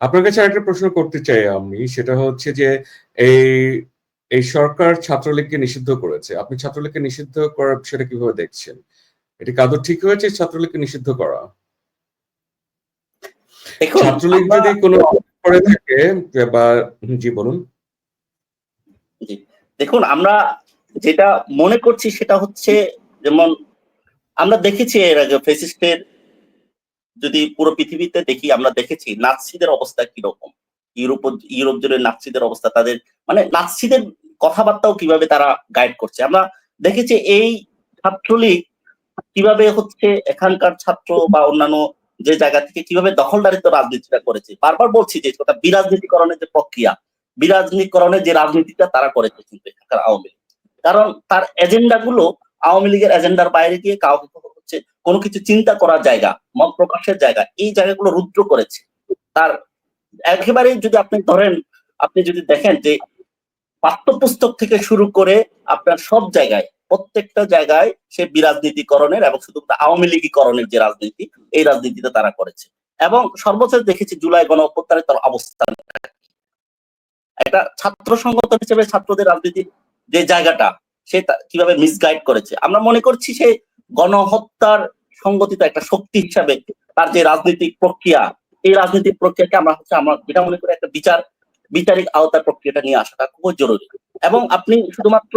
আপনার কাছে একটা প্রশ্ন করতে চাই আমি সেটা হচ্ছে যে এই এই সরকার ছাত্রলীগকে নিষিদ্ধ করেছে। আপনি ছাত্রলীগকে নিষিদ্ধ করার বিষয়টা কীভাবে দেখছেন? এটি কি আদৌ ঠিক হয়েছে ছাত্রলীগকে নিষিদ্ধ করা? ছাত্রলীগ যদি কোনো করে থাকে বা জি বলুন। দেখুন আমরা যেটা মনে করছি সেটা হচ্ছে যেমন আমরা দেখেছি এর আগে ফেসিস্টের যদি পুরো পৃথিবীতে দেখি, আমরা দেখেছি নাৎসিদের অবস্থা কীরকম? ইউরোপ ইউরোপ জুড়ে নাৎসিদের অবস্থা, তাদের মানে নাৎসিদের কথাবার্তাও কীভাবে তারা গাইড করছে? আমরা দেখেছি এই ছাত্রলীগ কীভাবে হচ্ছে এখানকার ছাত্র বা অন্যান্য যে জায়গা থেকে কীভাবে দখলদারিত্ব রাজনীতিটা করেছে? বারবার বলছি যে কথা বিরাজনীতিকরণের যে প্রক্রিয়া, বিরাজনীতিকরণের যে রাজনীতিটা তারা করেছে কিন্তু এখানকার আওয়ামী লীগ। কারণ তার এজেন্ডা গুলো আওয়ামী লীগের এজেন্ডার বাইরে গিয়ে কাউকে কোনো কিছু চিন্তা করার জায়গা মত প্রকাশের জায়গা, এই জায়গাগুলো রুদ্র করেছে। তার একেবারে যদি আপনি ধরেন, আপনি যদি দেখেন যে পাঠ্যপুস্তক থেকে শুরু করে আপনার সব জায়গায়, প্রত্যেকটা জায়গায় সে বিরাজনীতিকরণের এবং শুধু আওয়ামী লীগীকরণের যে রাজনীতি, এই রাজনীতিটা তারা করেছে। এবং সর্বশেষ দেখেছি জুলাই গণ অভ্যুত্থানের তার অবস্থান। একটা ছাত্র সংগঠন হিসেবে ছাত্রদের রাজনীতির যে জায়গাটা, সে কীভাবে মিসগাইড করেছে? আমরা মনে করছি সে গণহত্যার সংগঠিত একটা শক্তি হিসাবে তার যে রাজনৈতিক প্রক্রিয়া, এই রাজনৈতিক প্রক্রিয়াকে আমরা হচ্ছে আমরা যেটা মনে করি একটা বিচার, বিচারিক আওতার প্রক্রিয়াটা নিয়ে আসাটা খুবই জরুরি। এবং আপনি শুধুমাত্র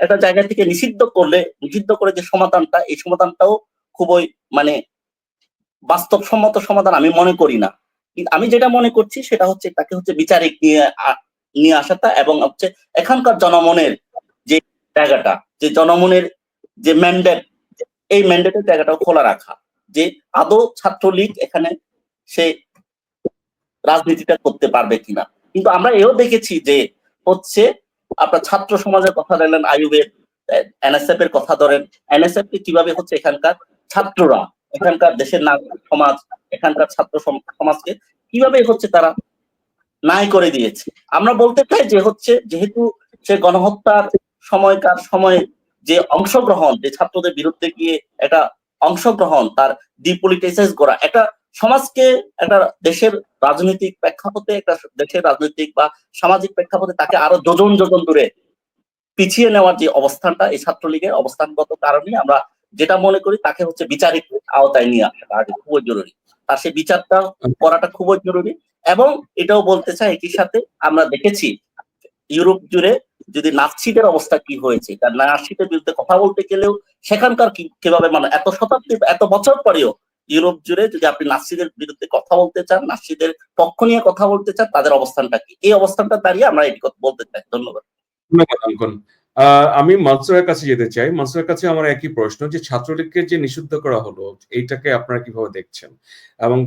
একটা জায়গা থেকে নিষিদ্ধ করলে, নিষিদ্ধ করে যে সমাধানটা, এই সমাধানটাও খুবই মানে বাস্তবসম্মত সমাধান আমি মনে করি না। আমি যেটা মনে করছি সেটা হচ্ছে তাকে হচ্ছে বিচারিক নিয়ে নিয়ে আসাটা এবং হচ্ছে এখানকার জনমনের যে জায়গাটা, যে জনমনের যে ম্যান্ডেট এই ম্যান্ডেটের জায়গাটাও খোলা রাখা যে আদৌ ছাত্রলীগ এখানে সে রাজনীতিটা করতে পারবে কিনা। কিন্তু আমরা এও দেখেছি যে হচ্ছে আপনার ছাত্র সমাজের কথা ধরলেন আয়ুবের এনএসএফ এর কথা ধরেন, এনএসএফ কে কীভাবে হচ্ছে এখানকার ছাত্ররা, এখানকার দেশের নাগরিক সমাজ, এখানকার ছাত্র সমাজকে কীভাবে হচ্ছে তারা নাই করে দিয়েছে। আমরা বলতে চাই যে হচ্ছে যেহেতু সে গণহত্যার সময়কার সময়ে যে অংশগ্রহণ, যে ছাত্রদের বিরুদ্ধে গিয়ে একটা অংশগ্রহণ, তার ডিপলিটিসাইজ করা, একটা সমাজকে, একটা দেশের রাজনৈতিক প্রেক্ষাপটে, একটা দেশের রাজনৈতিক বা সামাজিক প্রেক্ষাপটে তাকে আরও যোজন যোজন দূরে পিছিয়ে নেওয়ার যে অবস্থানটা, এই ছাত্রলীগের অবস্থানগত কারণে আমরা যেটা মনে করি, তাকে হচ্ছে বিচারিক আওতায় নিয়ে আসাটা খুবই জরুরি। তার সেই বিচারটা করাটা খুবই জরুরি এবং এটাও বলতে চাই একই সাথে আমরা দেখেছি, ইউরোপ জুড়ে যদি নাৎসিদের অবস্থা কি হয়েছে? তার নাৎসিদের বিরুদ্ধে কথা বলতে গেলেও সেখানকার কীভাবে মানে এত শতাব্দী, এত বছর পরেও ইউরোপ জুড়ে যদি আপনি নাৎসিদের বিরুদ্ধে কথা বলতে চান, নাৎসিদের পক্ষ নিয়ে কথা বলতে চান, তাদের অবস্থানটা কি? এই অবস্থানটা দাঁড়িয়ে আমরা এটি বলতে চাই। ধন্যবাদ। ধন্যবাদ আমি মনসুরের কাছে যেতে চাই। মনসুরের কাছে আমার একই প্রশ্ন যে, ছাত্রলীগকে যে নিষিদ্ধ করা হলো, এইটাকে আপনারা কীভাবে দেখছেন? এবং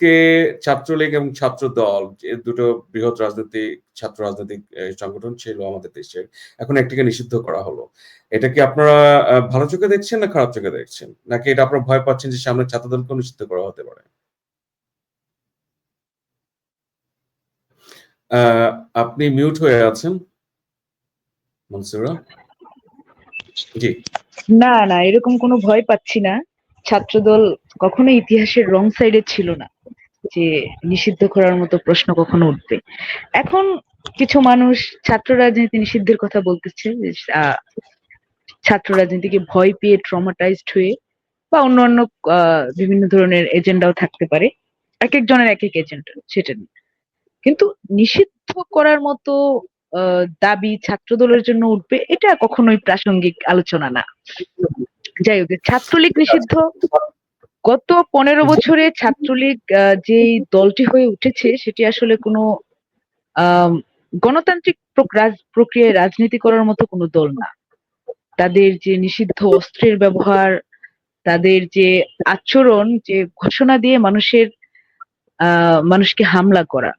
ছাত্রলীগকে ছাত্রলীগ এবং ছাত্র দল দুটো বৃহৎ রাজনৈতিক, ছাত্র রাজনৈতিক সংগঠন ছিল আমাদের দেশের। এখন একটিকে নিষিদ্ধ করা হলো। এটা কি আপনারা ভালো চোখে দেখছেন না খারাপ চোখে দেখছেন? নাকি এটা আপনারা ভয় পাচ্ছেন যে সামনে ছাত্র দলকেও নিষিদ্ধ করা হতে পারে? আপনি মিউট হয়ে আছেন মনসুরা জি। না না, এরকম কোনো ভয় পাচ্ছি না। ছাত্রদল কখনো ইতিহাসের রং সাইডে ছিল না। যে নিষিদ্ধ করার মতো প্রশ্ন কখনো উঠবে। এখন কিছু মানুষ ছাত্র রাজনীতি নিষিদ্ধের কথা বলতেছে ছাত্র রাজনীতিকে ভয় পেয়ে ট্রমাটাইজড হয়ে বা অন্য অন্য বিভিন্ন ধরনের এজেন্ডাও থাকতে পারে। এক একজনের এক এক এজেন্ডা, সেটা নিয়ে। কিন্তু নিষিদ্ধ করার মতো দাবি ছাত্রদলের জন্য উঠবে, এটা কখনোই প্রাসঙ্গিক আলোচনা না। যাই হোক ছাত্রলীগ নিষিদ্ধ গত পনেরো বছরে ছাত্রলীগ যেই দলটি হয়ে উঠেছে সেটি আসলে কোনো গণতান্ত্রিক প্রক- রাজ- প্রক্রিয়ায় রাজনীতি করার মতো কোনো দল না। তাদের যে নিষিদ্ধ অস্ত্রের ব্যবহার তাদের যে আচরণ যে ঘোষণা দিয়ে মানুষের আহ মানুষকে হামলা করা।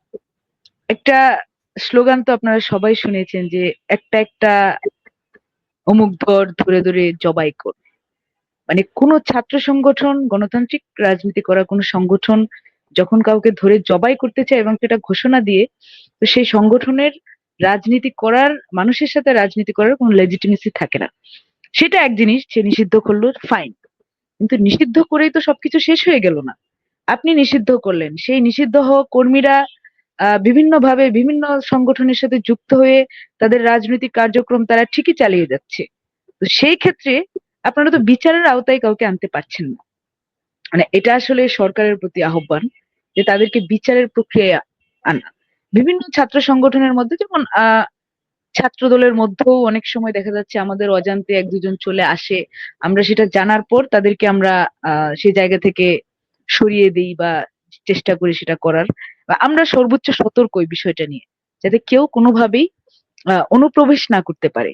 একটা স্লোগান তো আপনারা সবাই শুনেছেন যে একটা একটা অমুক ধর ধরে ধরে জবাই কর। মানে কোন ছাত্র সংগঠন, গণতান্ত্রিক রাজনীতি করা কোন সংগঠন যখন কাউকে ধরে জবাই করতে চায় এবং সেটা ঘোষণা দিয়ে, তো সেই সংগঠনের রাজনীতি করার, মানুষের সাথে রাজনীতি করার কোনো লেজিটিমেসি থাকে না। সেটা এক জিনিস সে নিষিদ্ধ করল ফাইন কিন্তু নিষিদ্ধ করেই তো সবকিছু শেষ হয়ে গেল না। আপনি নিষিদ্ধ করলেন। সেই নিষিদ্ধ হওয়া কর্মীরা বিভিন্নভাবে বিভিন্ন সংগঠনের সাথে যুক্ত হয়ে তাদের রাজনৈতিক কার্যক্রম তারা ঠিকই চালিয়ে যাচ্ছে। তো সেই ক্ষেত্রে আপনারা তো বিচারের আওতায় কাউকে আনতে পারছেন না। মানে এটা আসলে সরকারের প্রতি আহ্বান যে তাদেরকে বিচারের প্রক্রিয়ায় আনা। বিভিন্ন ছাত্র সংগঠনের মধ্যে যেমন ছাত্র দলের মধ্যেও অনেক সময় দেখা যাচ্ছে আমাদের অজান্তে এক দুজন চলে আসে। আমরা সেটা জানার পর তাদেরকে আমরা সেই জায়গা থেকে সরিয়ে দিই বা চেষ্টা করি সেটা করার। আমরা সর্বোচ্চ সতর্ক ওই বিষয়টা নিয়ে, যাতে কেউ কোনোভাবেই অনুপ্রবেশ না করতে পারে।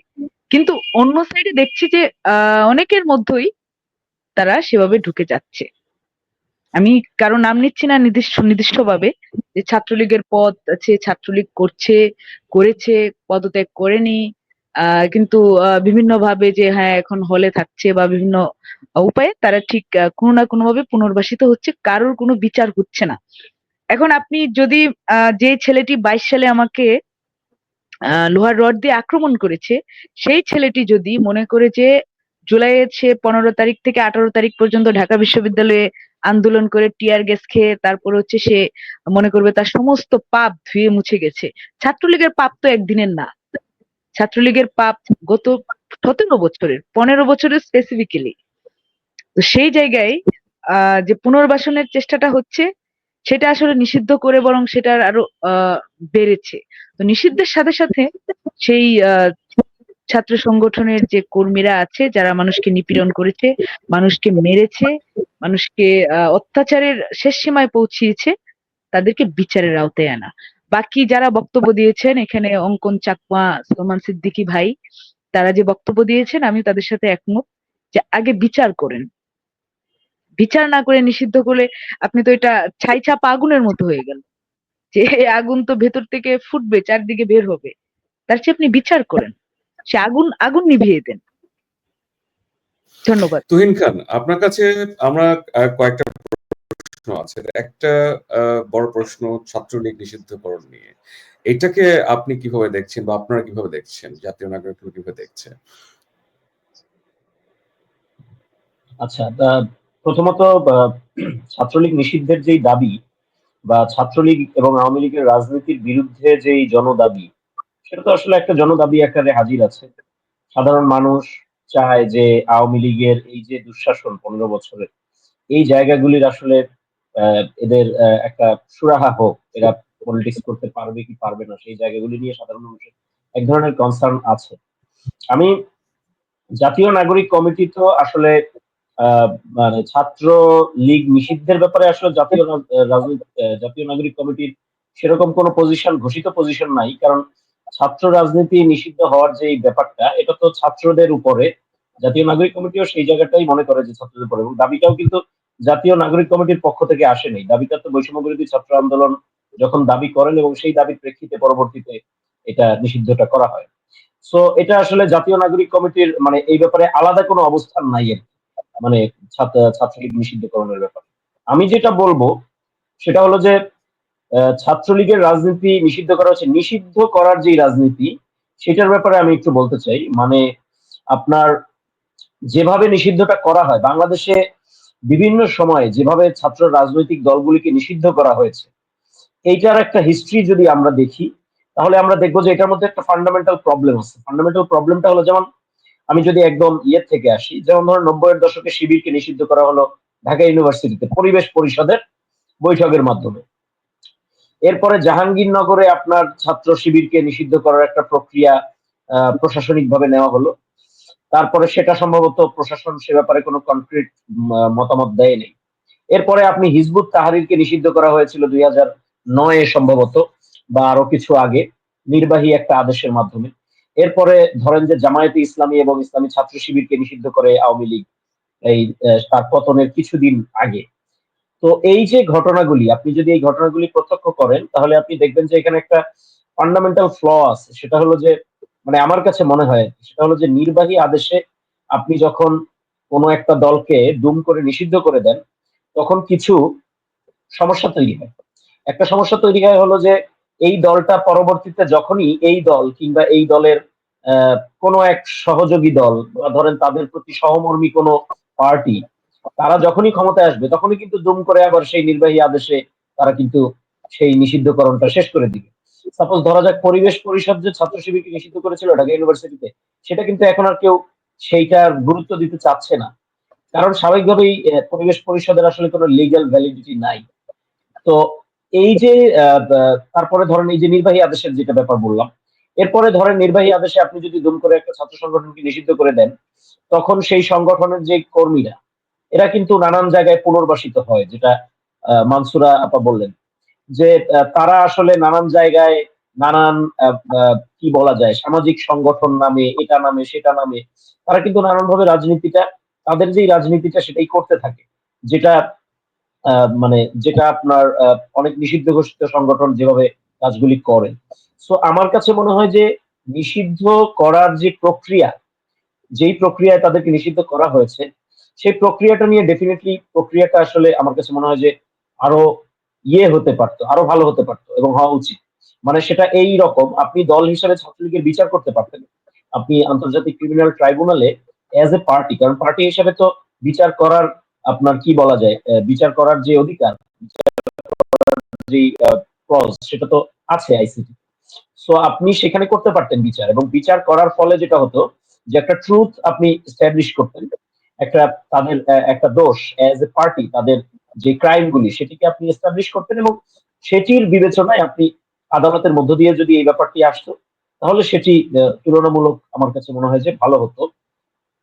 কিন্তু অন্য সাইডে দেখছি যে অনেকের মধ্যেই তারা সেভাবে ঢুকে যাচ্ছে। আমি কারও নাম নিচ্ছি না নির্দিষ্ট, নির্দিষ্টভাবে যে ছাত্রলীগের পদ আছে, ছাত্রলীগ করছে, করেছে, পদত্যাগ করেনি কিন্তু বিভিন্ন ভাবে যে হ্যাঁ এখন হলে থাকছে বা বিভিন্ন উপায়ে তারা ঠিক কোনো না কোনো ভাবে পুনর্বাসিত হচ্ছে, কারোর কোনো বিচার হচ্ছে না। এখন আপনি যদি যে ছেলেটি বাইশ সালে আমাকে লোহার রড দিয়ে আক্রমণ করেছে। সেই ছেলেটি যদি মনে করে যে জুলাইয়ের সে পনেরো তারিখ থেকে আঠারো তারিখ পর্যন্ত ঢাকা বিশ্ববিদ্যালয়ে আন্দোলন করে টিয়ার গ্যাস খেয়ে তারপর হচ্ছে সে মনে করবে তার সমস্ত পাপ ধুয়ে মুছে গেছে। ছাত্রলীগের পাপ তো একদিনের না। ছাত্রলীগের পাপ গত সতেরো বছরের, পনেরো বছরের স্পেসিফিক্যালি তো সেই জায়গায়, আহ, যে পুনর্বাসনের চেষ্টাটা হচ্ছে সেটা আসলে নিষিদ্ধ করে বরং সেটার আরও বেড়েছে। তো নিষিদ্ধের সাথে সাথে সেই ছাত্র সংগঠনের যে কর্মীরা আছে, যারা মানুষকে নিপীড়ন করেছে, মানুষকে মেরেছে, মানুষকে অত্যাচারের শেষ সীমায় পৌঁছিয়েছে, তাদেরকে বিচারের আওতায় আনা। বাকি যারা বক্তব্য দিয়েছেন, এখানে অঙ্কন চাকমা সোমান সিদ্দিকী ভাই, তারা যে বক্তব্য দিয়েছেন আমি তাদের সাথে একমত যে আগে বিচার করেন। বিচার না করে নিষিদ্ধ করলে আপনি তো এটা ছাই চাপা আগুনের মতো হয়ে গেল। যে আগুন তো ভেতর থেকে ফুটবে চারদিকে বের হবে। তার চেয়ে আপনি বিচার করেন। সে আগুন আগুন নিভিয়ে দেন। ধন্যবাদ। তুহিন খান আপনার কাছে আমরা কয়েকটা প্রশ্ন আছে। একটা আহ, বড় প্রশ্ন ছাত্রলীগ নিষিদ্ধকরণ নিয়ে। এটাকে আপনি কীভাবে দেখছেন বা আপনারা কীভাবে দেখছেন? জাতীয় নাগরিক কীভাবে দেখছে? আচ্ছা তা প্রথমত ছাত্রলীগ নিষিদ্ধের যেই দাবি বা, ছাত্রলীগ এবং আওয়ামী লীগের রাজনীতির বিরুদ্ধে যেই জনদাবি, সেটা তো আসলে একটা জনদাবি আকারে হাজির আছে। সাধারণ মানুষ চায় যে আওয়ামী লীগের এই যে দুঃশাসন পনেরো বছরের, এই জায়গাগুলির আসলে এদের একটা সুরাহা হোক, এরা পলিটিক্স করতে পারবে কি পারবে না, সেই জায়গাগুলি নিয়ে সাধারণ মানুষের এক ধরনের কনসার্ন আছে। আমি জাতীয় নাগরিক কমিটি তো আসলে মানে ছাত্র লীগ নিষিদ্ধের ব্যাপারে আসলে জাতীয় জাতীয় নাগরিক কমিটির সেরকম কোনো পজিশন ঘোষিত পজিশন নাই। কারণ ছাত্র রাজনীতি নিষিদ্ধ হওয়ার যে ব্যাপারটা, এটা তো ছাত্রদের উপরে। জাতীয় নাগরিক কমিটিও সেই জায়গাটাই মনে করে যে ছাত্রদের উপরে। এবং দাবিটাও কিন্তু জাতীয় নাগরিক কমিটির পক্ষ থেকে আসেনি দাবিটা তো বৈষম্য বিরোধী ছাত্র আন্দোলন যখন দাবি করেন এবং সেই দাবির প্রেক্ষিতে পরবর্তীতে এটা নিষিদ্ধটা করা হয়। সো এটা আসলে জাতীয় নাগরিক কমিটির মানে এই ব্যাপারে আলাদা কোনো অবস্থান নাই এর। মানে ছাত্র, ছাত্রলীগ নিষিদ্ধকরণের ব্যাপার। আমি যেটা বলব, সেটা হলো যে ছাত্রলীগের রাজনীতি নিষিদ্ধ করা হচ্ছে নিষিদ্ধ করার যে রাজনীতি, সেটার ব্যাপারে আমি একটু বলতে চাই। মানে আপনার যেভাবে নিষিদ্ধটা করা হয়, বাংলাদেশে বিভিন্ন সময়ে যেভাবে ছাত্র রাজনৈতিক দলগুলিকে নিষিদ্ধ করা হয়েছে, এইটার একটা হিস্ট্রি যদি আমরা দেখি, তাহলে আমরা দেখব যে এটার মধ্যে একটা ফান্ডামেন্টাল প্রবলেম আছে। ফান্ডামেন্টাল প্রবলেমটা হলো যেমন আমি যদি একদম ইয়ে থেকে আসি, যেমন ধরুন নব্বইয়ের দশকে শিবিরকে নিষিদ্ধ করা হলো ঢাকা ইউনিভার্সিটিতে পরিবেশ পরিষদের বৈঠকের মাধ্যমে। এরপরে জাহাঙ্গীরনগরে আপনার ছাত্র শিবিরকে নিষিদ্ধ করার একটা প্রক্রিয়া প্রশাসনিক ভাবে নেওয়া হলো। তারপরে সেটা সম্ভবত প্রশাসন সে ব্যাপারে কোনো কনক্রিট মতামত দেয়নি। এরপরে আপনি হিজবুত তাহারিরকে নিষিদ্ধ করা হয়েছিল দুই হাজার নয়ে সম্ভবত, বা আরও কিছু আগে, নির্বাহী একটা আদেশের মাধ্যমে। এরপরে ধরেন যে জামায়াতে ইসলামী এবং ইসলামী ছাত্র শিবিরকে নিষিদ্ধ করে আওয়ামী লীগ এই তার পতনের কিছুদিন আগে। তো এই যে ঘটনাগুলি, আপনি যদি এই ঘটনাগুলি প্রত্যক্ষ করেন, তাহলে আপনি দেখবেন যে এখানে একটা ফান্ডামেন্টাল ফ্ল আছে। সেটা হলো যে মানে আমার কাছে মনে হয়, সেটা হলো যে নির্বাহী আদেশে আপনি যখন কোনো একটা দলকে দুম করে নিষিদ্ধ করে দেন, তখন কিছু সমস্যা তৈরি হয়। একটা সমস্যা তৈরি হয় হলো যে, এই দলটা পরবর্তীতে যখনই এই দল কিংবা এই দলের কোনো এক সহযোগী দল বা ধরেন তাদের প্রতি সহমর্মী কোনো পার্টি, তারা যখনই ক্ষমতায় আসবে, তখনই কিন্তু দুম করে আবার সেই নির্বাহী আদেশে তারা কিন্তু সেই নিষিদ্ধকরণটা শেষ করে দিবে। সাপোজ ধরা যাক পরিবেশ পরিষদ যে ছাত্র শিবিরকে নিষিদ্ধ করেছিল ঢাকা ইউনিভার্সিটিতে, সেটা কিন্তু এখন আর কেউ সেইটার গুরুত্ব দিতে চাচ্ছে না। কারণ স্বাভাবিকভাবেই পরিবেশ পরিষদের আসলে কোনো লিগ্যাল ভ্যালিডিটি নাই। তো এই যে তারপরে ধরেন এই যে নির্বাহী আদেশের যেটা ব্যাপার বললাম এরপরে ধরেন নির্বাহী আদেশে আপনি যদি দুম করে একটা ছাত্র সংগঠনকে নিষিদ্ধ করে দেন, তখন সেই সংগঠনের যে কর্মীরা, এরা কিন্তু নানান জায়গায় পুনর্বাসিত হয়, যেটা মানসুরা আপা বললেন। যে তারা আসলে নানান জায়গায় নানান কি বলা যায়, সামাজিক সংগঠন নামে, এটা নামে, সেটা নামে, তারা কিন্তু নানান ভাবে রাজনীতিটা, তাদের যেই রাজনীতিটা সেটাই করতে থাকে। যেটা মানে যেটা আপনার অনেক নিষিদ্ধ ঘোষিত সংগঠন যেভাবে কাজগুলি করে। সো আমার কাছে মনে হয় যে নিষিদ্ধ করার যে প্রক্রিয়া, যেই প্রক্রিয়ায় তাদেরকে নিষিদ্ধ করা হয়েছে, সেই প্রক্রিয়াটা নিয়ে ডেফিনেটলি প্রক্রিয়াটা আসলে আমার কাছে মনে হয় যে আরও ইয়ে হতে পারতো, আরও ভালো হতে পারতো এবং হওয়া উচিত। মানে সেটা এই রকম, আপনি দল হিসাবে ছাত্রলীগের বিচার করতে পারতেন। আপনি আন্তর্জাতিক ক্রিমিনাল ট্রাইব্যুনালে অ্যাজ এ পার্টি কারণ পার্টি হিসাবে তো বিচার করার আপনার কি বলা যায় বিচার করার যে অধিকার যে ক্লজ সেটা তো আছে আইসিটি সো আপনি সেখানে করতে পারতেন বিচার এবং বিচার করার ফলে যেটা হতো যে একটা ট্রুথ আপনি স্ট্যাবলিশ করতেন, একটা তাদের একটা দোষ অ্যাজ এ পার্টি তাদের যে ক্রাইম গুলি সেটিকে আপনি এস্টাবলিশ করতেন এবং সেটির বিবেচনায় আপনি আদালতের মধ্য দিয়ে যদি এই ব্যাপারটি আসতো, তাহলে সেটি তুলনামূলক আমার কাছে মনে হয় যে ভালো হতো।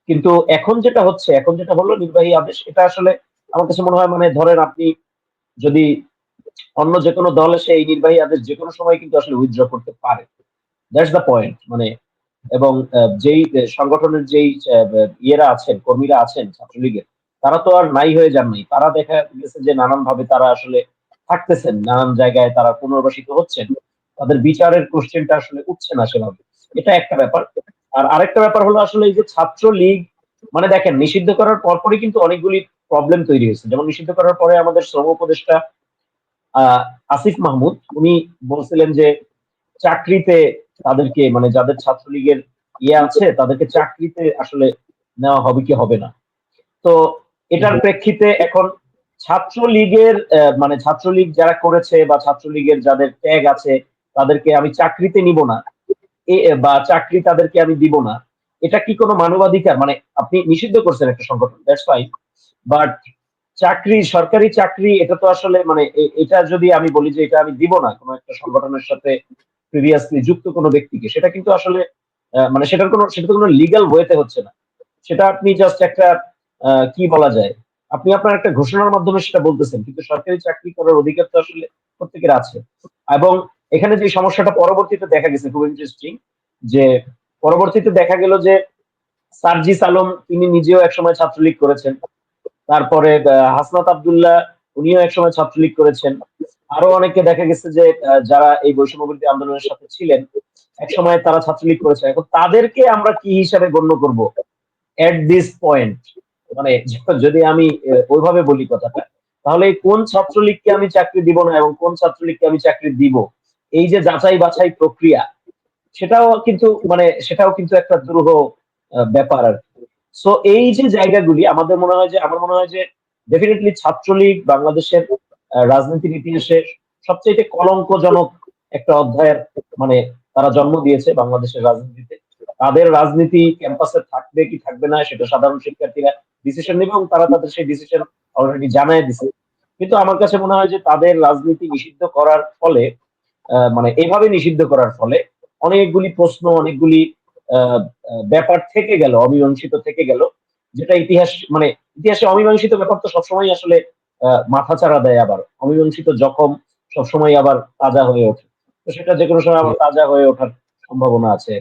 কিন্তু এখন যেটা হচ্ছে, এখন যেটা হলো নির্বাহী আদেশ, এটা আসলে আমার কাছে মনে হয় মানে ধরেন আপনি যদি অন্য যে কোনো দল এসে এই নির্বাহী আদেশ যে কোনো সময় কিন্তু আসলে উইথড্র করতে পারে। দ্যাটস দ্য পয়েন্ট মানে এবং যেই সংগঠনের যেই ইয়েরা আছেন, কর্মীরা আছেন, ছাত্রলীগের, তারা তো আর নাই হয়ে যান নাই। তারা দেখা গেছে যে নানান ভাবে তারা আসলে থাকতেছেন, নানান জায়গায় তারা পুনর্বাসিত হচ্ছেন। তাদের বিচারের কোশ্চেনটা আসলে উঠছে না সেভাবে। এটা একটা ব্যাপার। আর আরেকটা ব্যাপার হলো আসলে এই যে ছাত্র লীগ মানে দেখেন, নিষিদ্ধ করার পরপরই কিন্তু অনেকগুলি প্রবলেম তৈরি হয়েছে। যেমন নিষিদ্ধ করার পরে আমাদের শ্রম উপদেষ্টা আসিফ মাহমুদ উনি বলছিলেন যে চাকরিতে তাদেরকে মানে যাদের ছাত্রলীগের ইয়ে আছে তাদেরকে চাকরিতে আসলে নেওয়া হবে কি হবে না। তো এটার প্রেক্ষিতে এখন ছাত্রলীগের মানে ছাত্রলীগ যারা করেছে বা ছাত্রলীগের যাদের ট্যাগ আছে তাদেরকে আমি চাকরিতে নিব না। বা চাকরি তাদেরকে আমি দিব না। এটা কি কোনো মানবাধিকার? মানে আপনি নিষিদ্ধ করছেন একটা সংগঠন দ্যাটস ফাইন বাট চাকরি, সরকারি চাকরি, এটা তো আসলে মানে এটা যদি আমি বলি যে এটা আমি দিব না কোনো একটা সংগঠনের সাথে প্রিভিয়াসলি যুক্ত কোনো ব্যক্তিকে, সেটা কিন্তু আসলে মানে সেটার কোনো, সেটা কোনো লিগ্যাল ওয়েতে হচ্ছে না। সেটা আপনি জাস্ট একটা কি বলা যায়, আপনি আপনার একটা ঘোষণার মাধ্যমে সেটা বলতেছেন, কিন্তু সরকারি চাকরি করার অধিকার তো আসলে প্রত্যেকের আছে। এবং এখানে যে সমস্যাটা পরবর্তীতে দেখা গেছে, খুব ইন্টারেস্টিং যে পরবর্তীতে দেখা গেল যে সার্জিস আলম, তিনি নিজেও একসময় ছাত্রলীগ করেছেন। তারপরে হাসনাত আবদুল্লাহ, উনিও একসময় ছাত্রলীগ করেছেন। আরও অনেকে দেখা গেছে যে যারা এই বৈষম্য আন্দোলনের সাথে ছিলেন, একসময় তারা ছাত্রলীগ করেছে এখন তাদেরকে আমরা কি হিসাবে গণ্য করব? এট দিস পয়েন্ট মানে যদি আমি ওইভাবে বলি কথাটা, তাহলে কোন ছাত্রলীগকে আমি চাকরি দিব না এবং কোন ছাত্রলীগকে আমি চাকরি দিব? এই যে যাচাই বাছাই প্রক্রিয়া, সেটাও কিন্তু মানে সেটাও কিন্তু একটা দুরূহ ব্যাপার আর সো এই যে জায়গাগুলি, আমাদের মনে হয় যে, আমার মনে হয় যে ডেফিনেটলি ছাত্রলীগ বাংলাদেশের রাজনীতির ইতিহাসে সবচেয়ে কলঙ্কজনক একটা অধ্যায়ের মানে তারা জন্ম দিয়েছে বাংলাদেশের রাজনীতিতে। তাদের রাজনীতি ক্যাম্পাসে থাকবে কি থাকবে না, সেটা সাধারণ শিক্ষার্থীরা ডিসিশন নেবে এবং তারা তাদের সেই ডিসিশন অলরেডি জানায় দিছে। কিন্তু আমার কাছে মনে হয় যে, তাদের রাজনীতি নিষিদ্ধ করার ফলে মানে এভাবে নিষিদ্ধ করার ফলে অনেকগুলি প্রশ্ন, অনেকগুলি ব্যাপার থেকে গেল অমীমাংসিত থেকে গেল যেটা ইতিহাস মানে ইতিহাসে অমীমাংসিত ব্যাপার তো সবসময় আসলে আহ, মাথাচাড়া দেয় আবার। অমীমাংসিত জখম সবসময় আবার তাজা হয়ে ওঠে। তো সেটা যে কোনো সময় আবার তাজা হয়ে ওঠার সম্ভাবনা আছে।